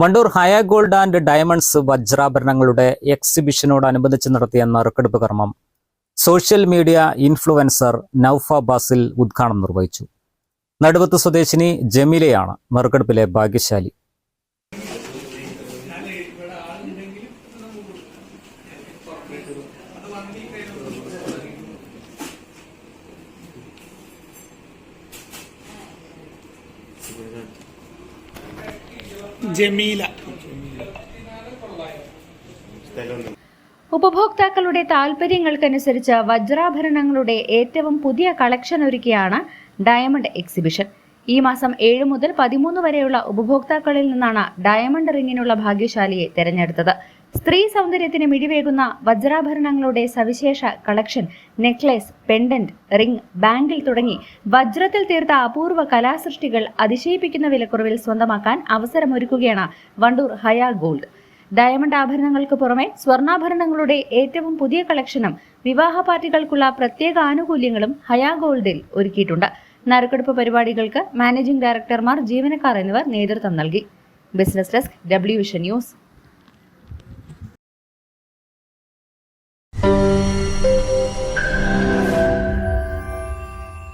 Wandoor Haya gold and diamonds വജ്രാഭരണങ്ങളുടെ എക്സിബിഷനോടനുബന്ധിച്ച് നടത്തിയ നറുക്കെടുപ്പ് കർമ്മം social media influencer Noufa Basil ഉദ്ഘാടനം നിർവഹിച്ചു. നടുവത്ത് സ്വദേശിനി ജമീലയാണ് നറുക്കെടുപ്പിലെ ഭാഗ്യശാലി. ജമീല. ഉപഭോക്താക്കളുടെ താൽപ്പര്യങ്ങൾക്കനുസരിച്ച് വജ്രാഭരണങ്ങളുടെ ഏറ്റവും പുതിയ കളക്ഷൻ ഒരുക്കിയാണ് ഡയമണ്ട് എക്സിബിഷൻ. ഈ മാസം ഏഴ് മുതൽ പതിമൂന്ന് വരെയുള്ള ഉപഭോക്താക്കളിൽ നിന്നാണ് ഡയമണ്ട് റിങ്ങിനുള്ള ഭാഗ്യശാലിയെ തെരഞ്ഞെടുത്തത്. സ്ത്രീ സൗന്ദര്യത്തിന് മിഴിവേകുന്ന വജ്രാഭരണങ്ങളുടെ സവിശേഷ collection necklace pendant ring bangle തുടങ്ങി വജ്രത്തിൽ തീർത്ത അപൂർവ കലാസൃഷ്ടികൾ അതിശയിപ്പിക്കുന്ന വിലക്കുറവിൽ സ്വന്തമാക്കാൻ അവസരമൊരുക്കുകയാണ് വണ്ടൂർ ഹയ ഗോൾഡ്. ഡയമണ്ട് ആഭരണങ്ങൾക്ക് പുറമെ സ്വർണാഭരണങ്ങളുടെ ഏറ്റവും പുതിയ കളക്ഷനും വിവാഹ പാർട്ടികൾക്കുള്ള പ്രത്യേക ആനുകൂല്യങ്ങളും ഹയാ ഗോൾഡിൽ ഒരുക്കിയിട്ടുണ്ട്. നറുക്കെടുപ്പ് പരിപാടികൾക്ക് മാനേജിംഗ് ഡയറക്ടർമാർ ജീവനക്കാർ എന്നിവർ നേതൃത്വം നൽകി. Business desk W vision news.